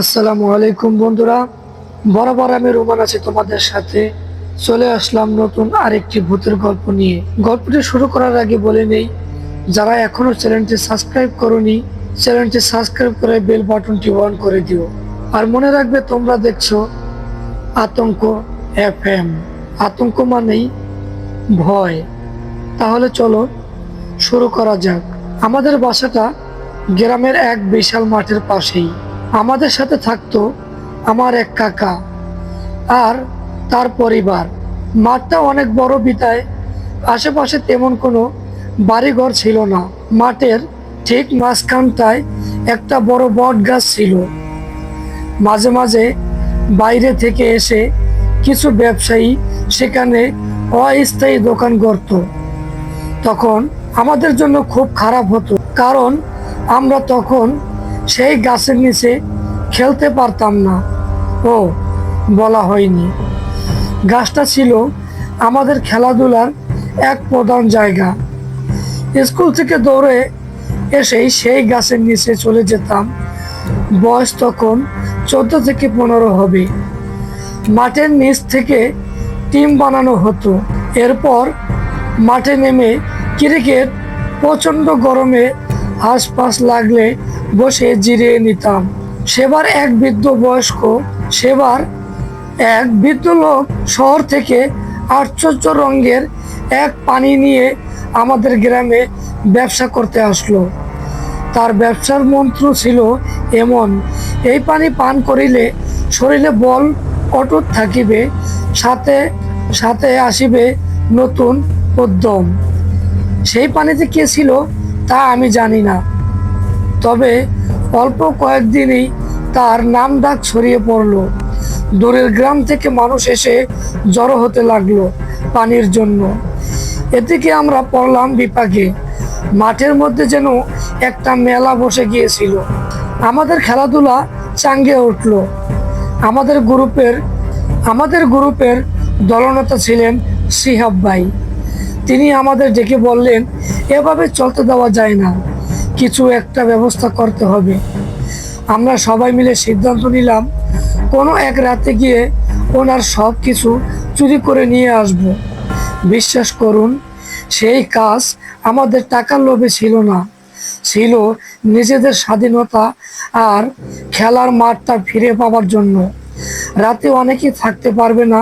আসসালামু আলাইকুম বন্ধুরা। বরাবর আমি রোমান আছি তোমাদের সাথে। চলে আসলাম নতুন আরেকটি ভূতের গল্প নিয়ে। গল্পটি শুরু করার আগে বলে নেই, যারা এখনও চ্যানেলটি সাবস্ক্রাইব করনি, চ্যানেলটি সাবস্ক্রাইব করে বেল বাটনটি অন করে দিও। আর মনে রাখবে তোমরা দেখছ, আতঙ্ক এফ এম আতঙ্ক মানেই ভয়। তাহলে চলো শুরু করা যাক। আমাদের বাসাটা গ্রামের এক বিশাল মাঠের পাশেই। আমাদের সাথে থাকতো আমার এক কাকা আর তার পরিবার। মাঠটা অনেক বড় বিতায় আশেপাশে তেমন কোনো বাড়িঘর ছিল না। মাঠের ঠিক মাঝখানটায় একটা বড় বট গাছ ছিল। মাঝে মাঝে বাইরে থেকে এসে কিছু ব্যবসায়ী সেখানে অস্থায়ী দোকান করত তখন আমাদের জন্য খুব খারাপ হতো। কারণ আমরা তখন সেই গাছের নিচে খেলতে পারতাম না। ও, বলা হয়নি। গাছটা ছিল আমাদের খেলাধুলার এক প্রধান জায়গা। স্কুল থেকে দৌড়ে এসেই সেই গাছের নিচে চলে যেতাম। বয়স তখন চোদ্দ থেকে পনেরো হবে। মাঠের নিচ থেকে টিম বানানো হতো। এরপর মাঠে নেমে ক্রিকেট প্রচণ্ড গরমে আশপাশ লাগলে বসে জিরিয়ে নিতাম। সেবার এক বৃদ্ধ বয়স্ক, সেবার এক বৃদ্ধ লোক শহর থেকে আশ্চর্য রঙের এক পানি নিয়ে আমাদের গ্রামে ব্যবসা করতে আসলো। তার ব্যবসার মন্ত্র ছিল এমন, এই পানি পান করিলে শরীরে বল অটুট থাকিবে, সাথে সাথে আসিবে নতুন উদ্যম। সেই পানিতে কে ছিল তা আমি জানি না। তবে অল্প কয়েকদিনই তার নাম ডাক ছড়িয়ে পড়ল। দূরের গ্রাম থেকে মানুষ এসে জড়ো হতে লাগল পানির জন্য। এদিকে আমরা পড়লাম বিপাকে। মাঠের মধ্যে যেন একটা মেলা বসে গিয়েছিল। আমাদের খেলাধুলা চাঙ্গে উঠল। আমাদের গ্রুপের আমাদের গ্রুপের দলনেতা ছিলেন সিহাব ভাই। তিনি আমাদের ডেকে বললেন, এভাবে চলতে দেওয়া যায় না। কিছু একটা ব্যবস্থা করতে হবে। আমরা সবাই মিলে সিদ্ধান্ত নিলাম, কোনো এক রাতে গিয়ে ওনার সব কিছু চুরি করে নিয়ে আসব। বিশ্বাস করুন, সেই কাজ আমাদের টাকার লোভে ছিল না। ছিল নিজেদের স্বাধীনতা আর খেলার মাঠটা ফিরে পাওয়ার জন্য। রাতে অনেকেই থাকতে পারবে না,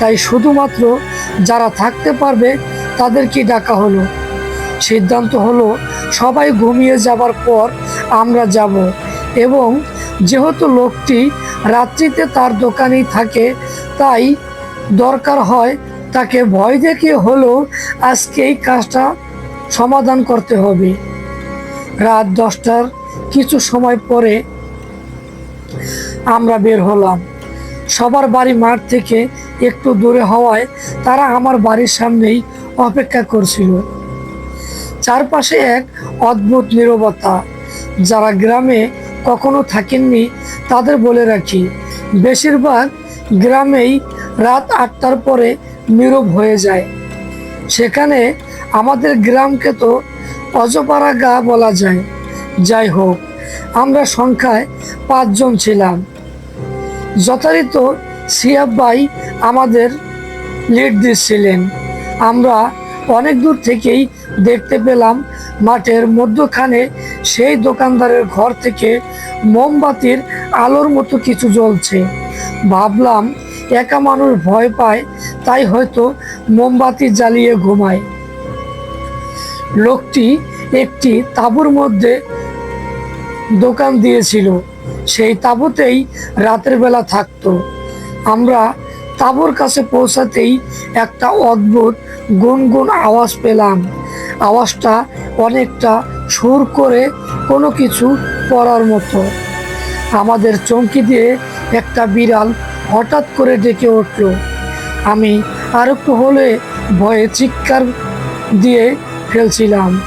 তাই শুধুমাত্র যারা থাকতে পারবে তাদেরকে ডাকা হলো। সিদ্ধান্ত হলো, সবাই ঘুমিয়ে যাবার পর আমরা যাব। এবং যেহেতু লোকটি রাত্রিতে তার দোকানেই থাকে, তাই দরকার হয় তাকে ভয় দেখে হলেও আজকে এই কাজটা সমাধান করতে হবে। রাত দশটার কিছু সময় পরে আমরা বের হলাম। সবার বাড়ি মাঠ থেকে একটু দূরে হওয়ায় তারা আমার বাড়ির সামনেই অপেক্ষা করছিল। চারপাশে এক অদ্ভুত নীরবতা যারা গ্রামে কখনো থাকেননি, তাদের বলে রাখি, বেশিরভাগ গ্রামেই রাত আটটার পরে নীরব হয়ে যায়। সেখানে আমাদের গ্রামকে তো অজপাড়া গা বলা যায়। যাই হোক, আমরা সংখ্যায় পাঁচজন ছিলাম। যথারীত সিয়াব আমাদের লিড দিচ্ছিলেন। আমরা অনেক দূর থেকেই দেখতে পেলাম মাঠের মধ্যখানে সেই দোকানদারের ঘর থেকে মোমবাতির আলোর মতো কিছু জ্বলছে। ভাবলাম, একা মানুষ ভয় পায়, তাই হয়তো মোমবাতি জ্বালিয়ে ঘুমায়। লোকটি একটি তাঁবুর মধ্যে দোকান দিয়েছিল। সেই তাঁবুতেই রাতের বেলা থাকতো। আমরা তাঁবুর কাছে পৌঁছাতেই একটা অদ্ভুত গুনগুন আওয়াজ পেলাম। আওয়াজটা অনেকটা সুর করে কোনো কিছু পড়ার মতো। আমাদের চমকি দিয়ে একটা বিড়াল হঠাৎ করে ডেকে উঠল। আমি আর একটু হলে ভয়ে চিৎকার দিয়ে ফেলছিলাম।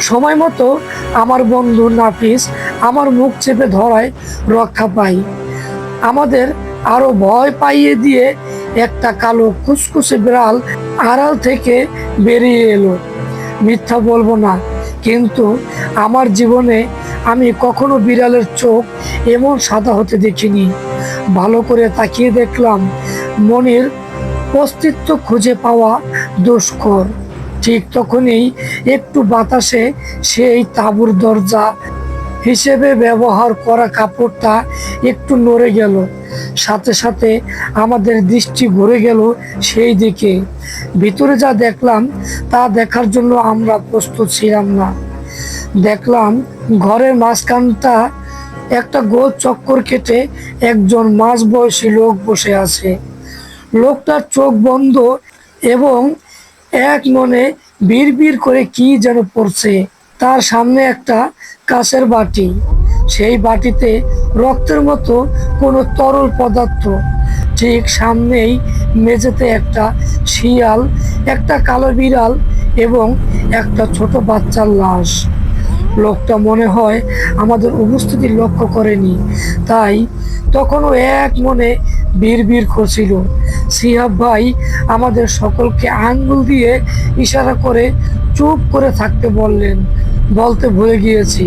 সময় মতো আমার বন্ধু নাফিস আমার মুখ চেপে ধরায় রক্ষা পাই আমাদের আরও ভয় পাইয়ে দিয়ে একটা কালো কুচকুচে বিড়াল আড়াল থেকে বেরিয়ে এলো। মিথ্যা বলব না, কিন্তু আমার জীবনে আমি কখনো বিড়ালের চোখ এমন সাদা হতে দেখিনি। ভালো করে তাকিয়ে দেখলাম মনির অস্তিত্ব খুঁজে পাওয়া দুষ্কর। ঠিক তখনই একটু বাতাসে সেই তাঁবুর দরজা হিসেবে ব্যবহার করা কাপড়টা একটু নড়ে গেল। সাথে সাথে আমাদের দৃষ্টি ঘুরে গেল সেই দিকে। ভিতরে যা দেখলাম, তা দেখার জন্য আমরা প্রস্তুত ছিলাম না। দেখলাম ঘরের মাঝখানটা একটা গোল চক্কর কেটে একজন মাঝবয়সী লোক বসে আছে। লোকটার চোখ বন্ধ এবং এক মনে বিড় করে কি যেন পড়ছে। তার সামনে একটা কাঁচের বাটি। সেই বাটিতে রক্তের মতো কোনো তরল পদার্থ। ঠিক সামনেই মেঝেতে একটা শিয়াল, একটা কালো বিড়াল এবং একটা ছোট বাচ্চার লাশ। লোকটা মনে হয় আমাদের উপস্থিতি লক্ষ্য করেনি। তাই তখনও এক মনে বীর বীর করছিল। সিহাব ভাই আমাদের সকলকে আঙ্গুল দিয়ে ইশারা করে চুপ করে থাকতে বললেন, বলতে ভুলে গিয়েছি।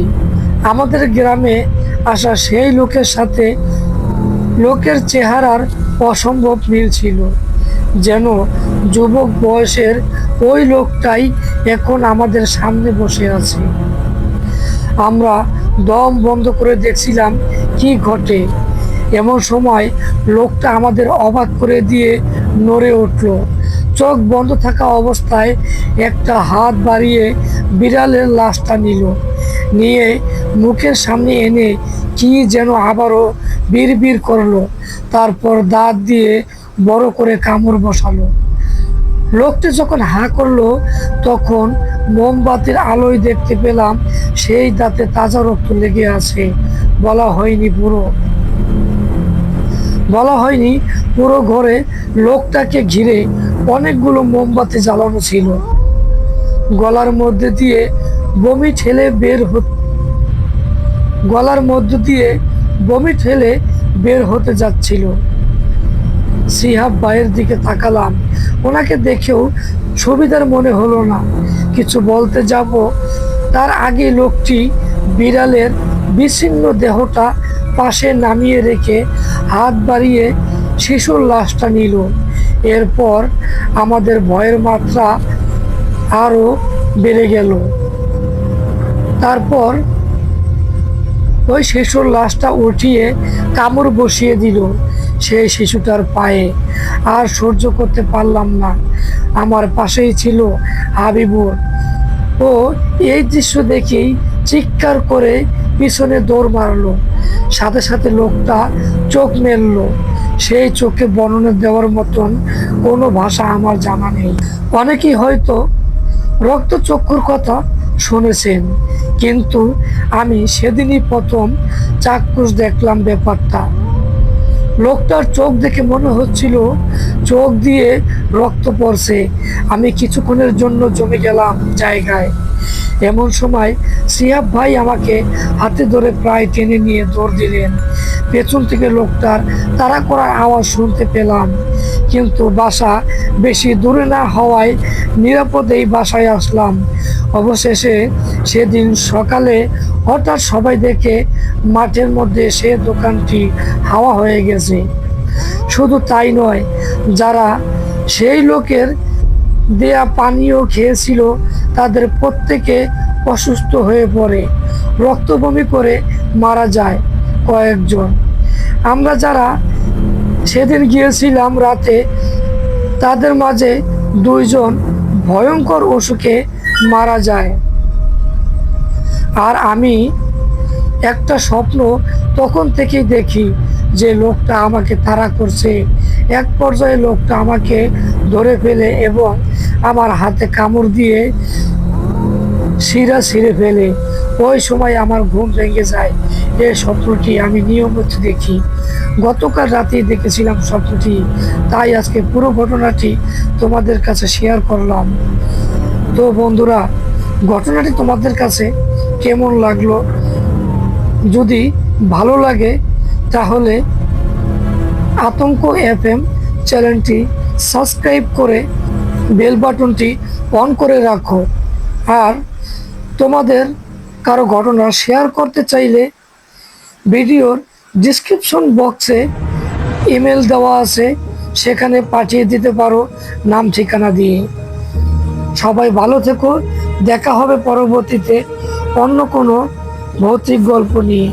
আমাদের গ্রামে আসা সেই লোকের সাথে লোকের চেহারার অসম্ভব মিল ছিল। যেন যুবক বয়সের ওই লোকটাই এখন আমাদের সামনে বসে আছে। আমরা দম বন্ধ করে দেখছিলাম কি ঘটে। এমন সময় লোকটা আমাদের অবাক করে দিয়ে নড়ে উঠল। চোখ বন্ধ থাকা অবস্থায় একটা হাত বাড়িয়ে বিড়ালের লাশটা নিল। নিয়ে মুখের সামনে এনে কি যেন আবারও বিড় করল। তারপর দাঁত দিয়ে বড় করে কামড় বসালো। লোকটি যখন হা করল, তখন মোমবাতির আলোয় দেখতে পেলাম সেই দাঁতে তাজা রক্ত লেগে আছে। বলা হয়নি পুরো। বলা হয়নি পুরো ঘরে লোকটাকে ঘিরে অনেকগুলো মোমবাতি জ্বালানো ছিল। গলার মধ্যে দিয়ে বমি ঠেলে বের গলার মধ্য দিয়ে বমি ঠেলে বের হতে যাচ্ছিল। সিহাব ভাইয়ের দিকে তাকালাম। ওনাকে দেখেও ছবিদার মনে হলো না। কিছু বলতে যাব, তার আগে লোকটি বিড়ালের বিচ্ছিন্ন দেহটা পাশে নামিয়ে রেখে হাত বাড়িয়ে শিশুর লাশটা নিল। এরপর আমাদের ভয়ের মাত্রা আরও বেড়ে গেল। তারপর ওই শিশুর লাশটা উঠিয়ে কামড় বসিয়ে দিল। সেই শিশুটার পায়ে। আর সহ্য করতে পারলাম না। আমার পাশেই ছিল হাবিবুর। ও এই দৃশ্য দেখেই চিৎকার করে পিছনে দৌড় মারলো। সাথে সাথে লোকটা চোখ মেললো। সেই চোখে বর্ণনা দেওয়ার মতন কোনো ভাষা আমার জানা নেই। অনেকেই হয়তো রক্ত চক্ষুর কথা শুনেছেন, কিন্তু আমি সেদিনই প্রথম চাক্ষুষ দেখলাম ব্যাপারটা। লোকটার চোখ দেখে মনে হচ্ছিল চোখ দিয়ে রক্ত পড়ছে। আমি কিছুক্ষণের জন্য জমে গেলাম জায়গায়। এমন সময় সিয়াব ভাই আমাকে হাতে ধরে প্রায় টেনে নিয়ে দৌড় দিলেন। পেছন থেকে লোকটার তাড়া করার আওয়াজ শুনতে পেলাম। কিন্তু বাসা বেশি দূরে না হওয়ায় নিরাপদেই বাসায় আসলাম। অবশেষে সেদিন সকালে হঠাৎ সবাই দেখে মাঠের মধ্যে সে দোকানটি হাওয়া হয়ে গেছে। শুধু তাই নয়, যারা সেই লোকের দেয়া পানীয় খেয়েছিল, তাদের প্রত্যেকে অসুস্থ হয়ে পড়ে, রক্তবমি করে মারা যায় কয়েকজন। আমরা যারা সেদিন গিয়েছিলাম রাতে, তাদের মাঝে দুইজন ভয়ঙ্কর অসুখে মারা যায়। আর আমি একটা স্বপ্ন তখন থেকেই দেখি যে লোকটা আমাকে তাড়া করছে। এক পর্যায়ে লোকটা আমাকে ধরে ফেলে এবং আমার হাতে কামড় দিয়ে শিরা ছিঁড়ে ফেলে। ওই সময় আমার ঘুম ভেঙে যায়। এই স্বপ্নটি আমি নিয়মিত দেখি। গতকাল রাতেই দেখেছিলাম স্বপ্নটি। তাই আজকে পুরো ঘটনাটি তোমাদের কাছে শেয়ার করলাম। তো বন্ধুরা ঘটনাটি তোমাদের কাছে কেমন লাগল? যদি ভালো লাগে, তাহলে আতঙ্ক এফ এম চ্যানেলটি সাবস্ক্রাইব করে বেল বাটনটি অন করে রাখো। আর তোমাদের কারও ঘটনা শেয়ার করতে চাইলে ভিডিওর ডিসক্রিপশন বক্সে ইমেল দেওয়া আছে, সেখানে পাঠিয়ে দিতে পারো। নাম ঠিকানা দিয়ে। সবাই ভালো থেকো দেখা হবে পরবর্তীতে অন্য কোনো ভৌতিক গল্প নিয়ে।